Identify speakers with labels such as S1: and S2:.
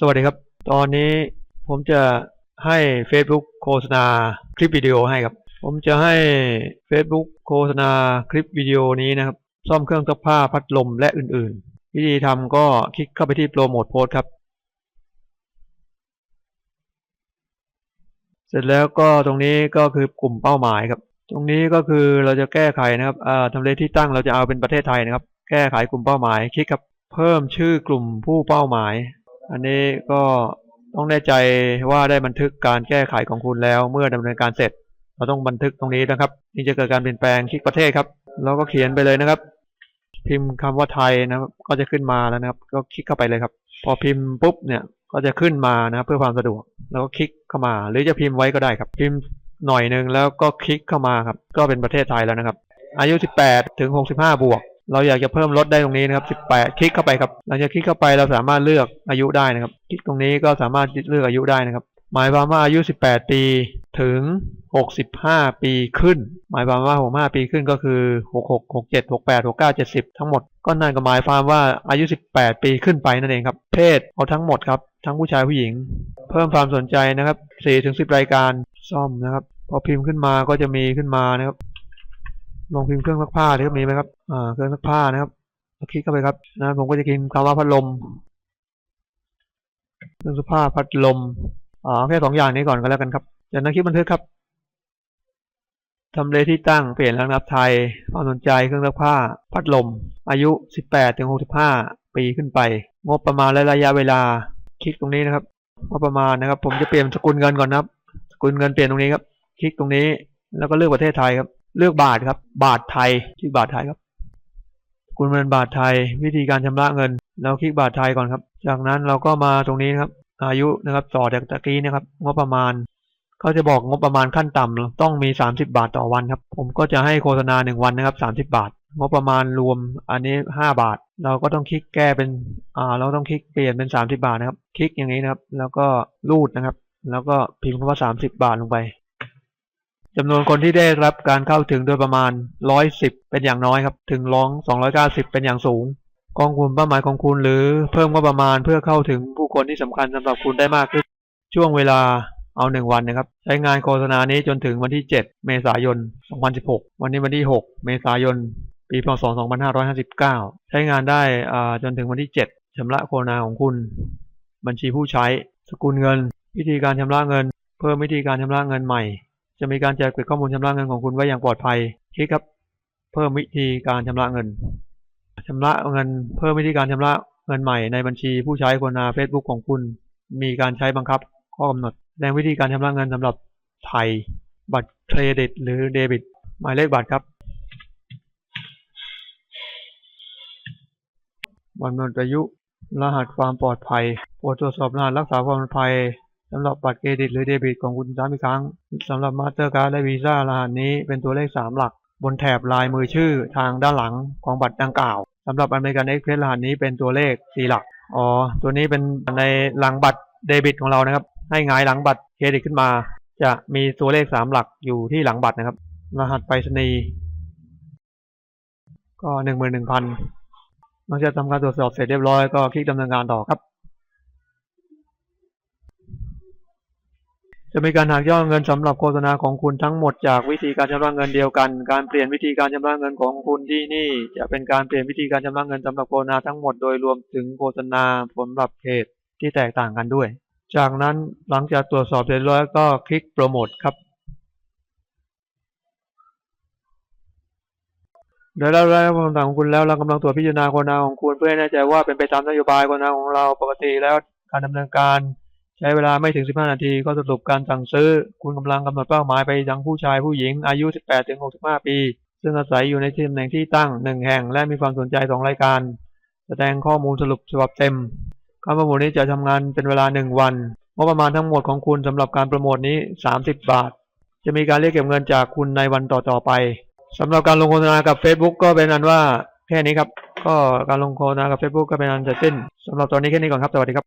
S1: สวัสดีครับ ตอนนี้ผมจะให้ Facebook โฆษณาคลิปวิดีโอให้ครับ ผมจะให้ Facebook โฆษณาคลิปวิดีโอนี้นะครับ ซ่อมเครื่องซักผ้าพัดลมและอื่นๆ วิธีทำก็คลิกเข้าไปที่โปรโมทโพสครับ เสร็จแล้วก็ตรงนี้ก็คือกลุ่มเป้าหมายครับ ตรงนี้ก็คือเราจะแก้ไขนะครับอ่าทำเลที่ตั้งเราจะเอาเป็นประเทศไทยนะครับ แก้ไขกลุ่มเป้าหมายคลิกครับเพิ่มชื่อกลุ่มผู้เป้าหมาย อันนี้ก็ต้องแน่ใจว่าได้บันทึกการแก้ไขของคุณแล้วเมื่อดำเนินการเสร็จ เราต้องบันทึกตรงนี้นะครับนี่จะเกิดการเปลี่ยนแปลงคลิกประเทศครับเราก็เขียนไปเลยนะครับ พิมพ์คำว่าไทยนะครับ ก็จะขึ้นมาแล้วนะครับ ก็คลิกเข้าไปเลยครับ พอพิมพ์ปุ๊บเนี่ยก็จะขึ้นมานะครับเพื่อความสะดวก แล้วก็คลิกเข้ามา หรือจะพิมพ์ไว้ก็ได้ครับ พิมพ์หน่อยหนึ่งแล้วก็คลิกเข้ามาครับ ก็เป็นประเทศไทยแล้วนะครับ อายุ 18 ถึง 65 บวก เราอยากจะเพิ่มลดได้ตรงนี้นะครับ 18 คลิกเข้าไปครับหลังจากคลิกเข้าไปเราสามารถเลือกอายุได้นะครับ คลิกตรงนี้ก็สามารถเลือกอายุได้นะครับ หมายความว่าอายุ 18 ปีถึง 65 ปีขึ้น หมายความว่า 65 ปีขึ้นก็คือ 66 67 68 69 70 ทั้งหมด ก็นั่นก็หมายความว่าอายุ 18 ปีขึ้นไปนั่นเองครับ เพศเอาทั้งหมดครับ ทั้งผู้ชายผู้หญิง เพิ่มความสนใจนะครับ4ถึง10 รายการซ่อมนะครับ พอพิมพ์ขึ้นมาก็จะมีขึ้นมานะครับ ลองพิมพ์เครื่องซักผ้าที่มีไหมครับอ่าเครื่องซักผ้านะครับคลิกเข้าไปครับนะผมก็จะพิมพ์คำว่าพัดลมเครื่องซักผ้าพัดลมอ่าเอแค่สองอย่างนี้ก่อนก็แล้วกันครับจากนั้นคลิกบันทึกครับทำเลที่ตั้งเปลี่ยนระดับไทยความสนใจเครื่องซักผ้า พัดลม อายุ 18ถึง65 ปีขึ้นไป งบประมาณและระยะเวลา คลิกตรงนี้นะครับงบประมาณนะครับ ผมจะเปลี่ยนสกุลเงินก่อนนะครับ สกุลเงินเปลี่ยนตรงนี้ครับ คลิกตรงนี้แล้วก็เลือกประเทศไทยครับ เลือกบาทครับ บาทไทยที่บาทไทยครับสกุลเงินบาทไทย วิธีการชำระเงิน เราคลิกบาทไทยก่อนครับ จากนั้นเราก็มาตรงนี้นะครับ อายุนะครับต่อจากตะกี้นะครับ งบประมาณเขาจะบอกงบประมาณขั้นต่ำต้องมี 30 บาทต่อวันครับ ผมก็จะให้โฆษณา 1 วันนะครับ 30 บาท งบประมาณรวมอันนี้ 5 บาท เราก็ต้องคลิกแก้เป็นอ่าเราต้องคลิกเปลี่ยนเป็น 30 บาทนะครับ คลิกอย่างนี้นะครับ แล้วก็รูดนะครับ แล้วก็พิมพ์คำว่า 30 บาทลงไป จำนวนคนที่ได้รับการเข้าถึงโดยประมาณ 110 เป็นอย่างน้อยครับ ถึงร้อง 290 เป็นอย่างสูง กองกลุ่มเป้าหมายของคุณหรือเพิ่มงบประมาณเพื่อเข้าถึงผู้คนที่สำคัญสำหรับคุณได้มากขึ้น ช่วงเวลาเอาหนึ่งวันนะครับ ใช้งานโฆษณานี้จนถึงวันที่ 7 เมษายน 2016 วันนี้วันที่ 6 เมษายน ปีพศ 2559 ใช้งานได้อ่าจนถึงวันที่ 7ชำระโฆษณาของคุณ บัญชีผู้ใช้ สกุลเงิน วิธีการชำระเงิน เพิ่มวิธีการชำระเงินใหม่ จะมีการแจกเปิดข้อมูลชำระเงินของคุณไว้อย่างปลอดภัย คลิกครับ เพิ่มวิธีการชำระเงินชำระเงิน เพิ่มวิธีการชำระเงินใหม่ในบัญชีผู้ใช้โฆษณา Facebook ของคุณ มีการใช้บังคับ ข้อกำหนดแสดงวิธีการชำระเงินสำหรับไทย บัตรเครดิต หรือเดบิต หมายเลขบัตรครับวันหมดอายุ รหัสความปลอดภัยโปรดตรวจสอบรหัสรักษาความปลอดภัย สำหรับบัตรเครดิตหรือเดบิตของคุณซ้ำอีกครั้งสำหรับมาสเตอร์การ์ดและวีซ่ารหัสนี้เป็นตัวเลข 3 หลัก บนแถบลายมือชื่อทางด้านหลังของบัตรดังกล่าวสำหรับอเมริกันเอ็กเพรสรหัสนี้เป็นตัวเลข 4 หลักอ๋อตัวนี้เป็นในหลังบัตรเดบิตของเรานะครับ ให้หงายหลังบัตรเครดิตขึ้นมา จะมีตัวเลข 3 หลักอยู่ที่หลังบัตรนะครับ รหัสไปรษณีย์ก็หนึ่งหมื่นหนึ่งพันหลังจากทำการตรวจสอบเสร็จเรียบร้อยก็คลิกดำเนินการต่อครับ จะมีการหักย่อเงินสำหรับโฆษณาของคุณทั้งหมดจากวิธีการชำระเงินเดียวกัน การเปลี่ยนวิธีการชำระเงินของคุณที่นี่ จะเป็นการเปลี่ยนวิธีการชำระเงินสำหรับโฆษณาทั้งหมดโดยรวมถึงโฆษณาผลลัพธ์เขตที่แตกต่างกันด้วย จากนั้นหลังจากตรวจสอบเสร็จเรียบร้อยก็คลิกโปรโมทครับเดี๋ยวเราได้คำสั่งของคุณแล้วเรากำลังตรวจพิจารณาโฆษณาของคุณเพื่อให้แน่ใจว่าเป็นไปตามนโยบายโฆษณาของเราปกติแล้วการดำเนินการ ใช้เวลาไม่ถึง 15 นาทีก็สรุปการสั่งซื้อ คุณกำลังกำหนดเป้าหมายไปยังผู้ชายผู้หญิงอายุ 18ถึง65 ปี ซึ่งอาศัยอยู่ในที่ตำแหน่งที่ตั้ง 1 แห่ง และมีความสนใจ 2 รายการ แสดงข้อมูลสรุปฉบับเต็มการโปรโมทนี้จะทำงานเป็นเวลา 1 วันงบประมาณทั้งหมดของคุณสำหรับการโปรโมทนี้ 30 บาท จะมีการเรียกเก็บเงินจากคุณในวันต่อๆไปสำหรับการลงโฆษณากับ Facebook ก็เป็นอันว่าแค่นี้ครับ ก็การลงโฆษณากับ Facebook ก็เป็นอันเสร็จสิ้นสำหรับตอนนี้แค่นี้ก่อนครับ สวัสดีครับ